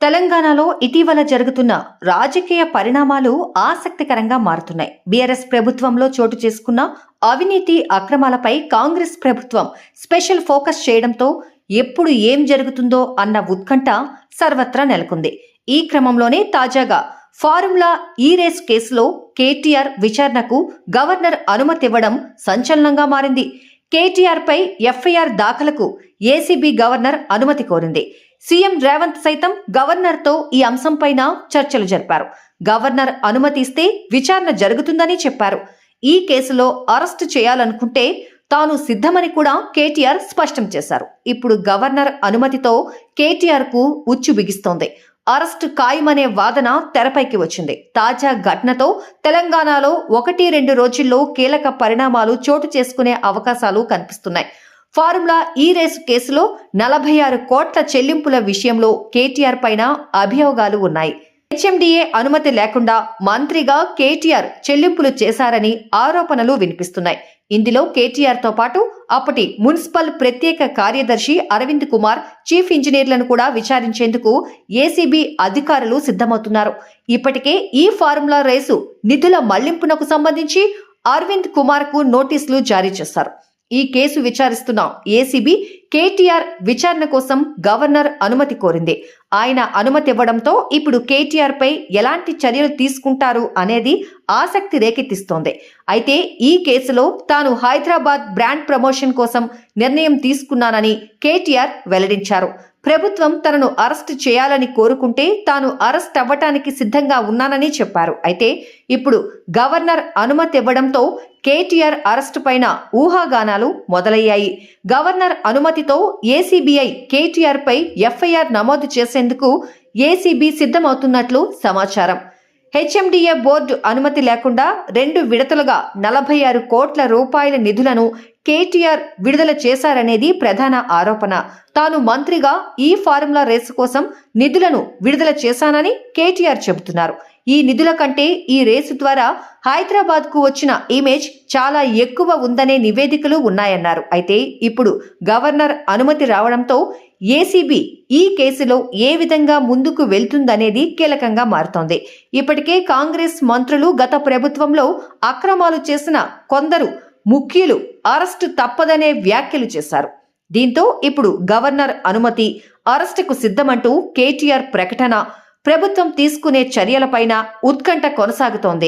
తెలంగాణలో ఇటీవల జరుగుతున్న రాజకీయ పరిణామాలు ఆసక్తికరంగా మారుతున్నాయి. బీఆర్ఎస్ ప్రభుత్వంలో చోటు చేసుకున్న అవినీతి అక్రమాలపై కాంగ్రెస్ ప్రభుత్వం స్పెషల్ ఫోకస్ చేయడంతో ఎప్పుడు ఏం జరుగుతుందో అన్న ఉత్కంఠ సర్వత్రా నెలకొంది. ఈ క్రమంలోనే తాజాగా ఫార్ములా ఈ రేస్ కేసులో కేటీఆర్ విచారణకు గవర్నర్ అనుమతి ఇవ్వడం సంచలనంగా మారింది. కేటీఆర్ పై ఎఫ్ఐఆర్ దాఖలకు ఏసీబీ గవర్నర్ అనుమతి కోరింది. సీఎం రేవంత్ సైతం గవర్నర్తో ఈ అంశంపైన చర్చలు జరిపారు. గవర్నర్ అనుమతిస్తే విచారణ జరుగుతుందని చెప్పారు. ఈ కేసులో అరెస్టు చేయాలనుకుంటే తాను సిద్ధమని కూడా కేటీఆర్ స్పష్టం చేశారు. ఇప్పుడు గవర్నర్ అనుమతితో కేటీఆర్కు ఉచ్చు బిగిస్తోంది. అరెస్టు ఖాయమనే వాదన తెరపైకి వచ్చింది. తాజా ఘటనతో తెలంగాణలో ఒకటి రెండు రోజుల్లో కీలక పరిణామాలు చోటు చేసుకునే అవకాశాలు కనిపిస్తున్నాయి. ఫార్ములా ఈ రేసు కేసులో నలభై ఆరు కోట్ల చెల్లింపుల విషయంలో కేటీఆర్ పైన అభియోగాలు ఉన్నాయి. హెచ్ఎండిఏ అనుమతి లేకుండా మంత్రిగా కేటీఆర్ చెల్లింపులు చేశారని ఆరోపణలు వినిపిస్తున్నాయి. ఇందులో కేటీఆర్తో పాటు అప్పటి మున్సిపల్ ప్రత్యేక కార్యదర్శి అరవింద్ కుమార్ చీఫ్ ఇంజనీర్లను కూడా విచారించేందుకు ఏసీబీ అధికారులు సిద్ధమవుతున్నారు. ఇప్పటికే ఈ ఫార్ములా రేసు నిధుల మళ్ళింపునకు సంబంధించి అరవింద్ కుమార్కు నోటీసులు జారీ చేశారు. ఈ కేసు విచారిస్తున్న ఏసీబీ కేటీఆర్ విచారణ కోసం గవర్నర్ అనుమతి కోరింది. ఆయన అనుమతి ఇవ్వడంతో ఇప్పుడు కేటీఆర్ పై ఎలాంటి చర్యలు తీసుకుంటారు అనేది ఆసక్తి రేకెత్తిస్తోంది. అయితే ఈ కేసులో తాను హైదరాబాద్ బ్రాండ్ ప్రమోషన్ కోసం నిర్ణయం తీసుకున్నానని కేటీఆర్ వెల్లడించారు. ప్రభుత్వం తనను అరెస్ట్ చేయాలని కోరుకుంటే తాను అరెస్ట్ అవ్వటానికి సిద్ధంగా ఉన్నానని చెప్పారు. అయితే ఇప్పుడు గవర్నర్ అనుమతి ఇవ్వడంతో కేటీఆర్ అరెస్టు పైన ఊహాగానాలు మొదలయ్యాయి. గవర్నర్ అనుమతితో ఏసీబీఐ కేటీఆర్ పై ఎఫ్ఐఆర్ నమోదు చేసేందుకు ఏసీబీ సిద్ధమవుతున్నట్లు సమాచారం. హెచ్ఎండిఏ బోర్డు అనుమతి లేకుండా రెండు విడతలుగా నలభై ఆరు కోట్ల రూపాయల నిధులను కేటీఆర్ విడుదల చేశారనేది ప్రధాన ఆరోపణ. తాను మంత్రిగా ఈ ఫార్ములా రేసు కోసం నిధులను విడుదల చేశానని కేటీఆర్ చెబుతున్నారు. ఈ నిధుల కంటే ఈ రేసు ద్వారా హైదరాబాద్కు వచ్చిన ఇమేజ్ చాలా ఎక్కువ ఉందనే నివేదికలు ఉన్నాయన్నారు. అయితే ఇప్పుడు గవర్నర్ అనుమతి రావడంతో ఏసీబీ ఈ కేసులో ఏ విధంగా ముందుకు వెళ్తుందనేది కీలకంగా మారుతోంది. ఇప్పటికే కాంగ్రెస్ మంత్రులు గత ప్రభుత్వంలో అక్రమాలు చేసిన కొందరు ముఖ్యులు అరెస్టు తప్పదనే వ్యాఖ్యలు చేశారు. దీంతో ఇప్పుడు గవర్నర్ అనుమతి అరెస్టుకు సిద్ధమంటూ కేటీఆర్ ప్రకటన ప్రభుత్వం తీసుకునే చర్యలపైన ఉత్కంఠ కొనసాగుతోంది.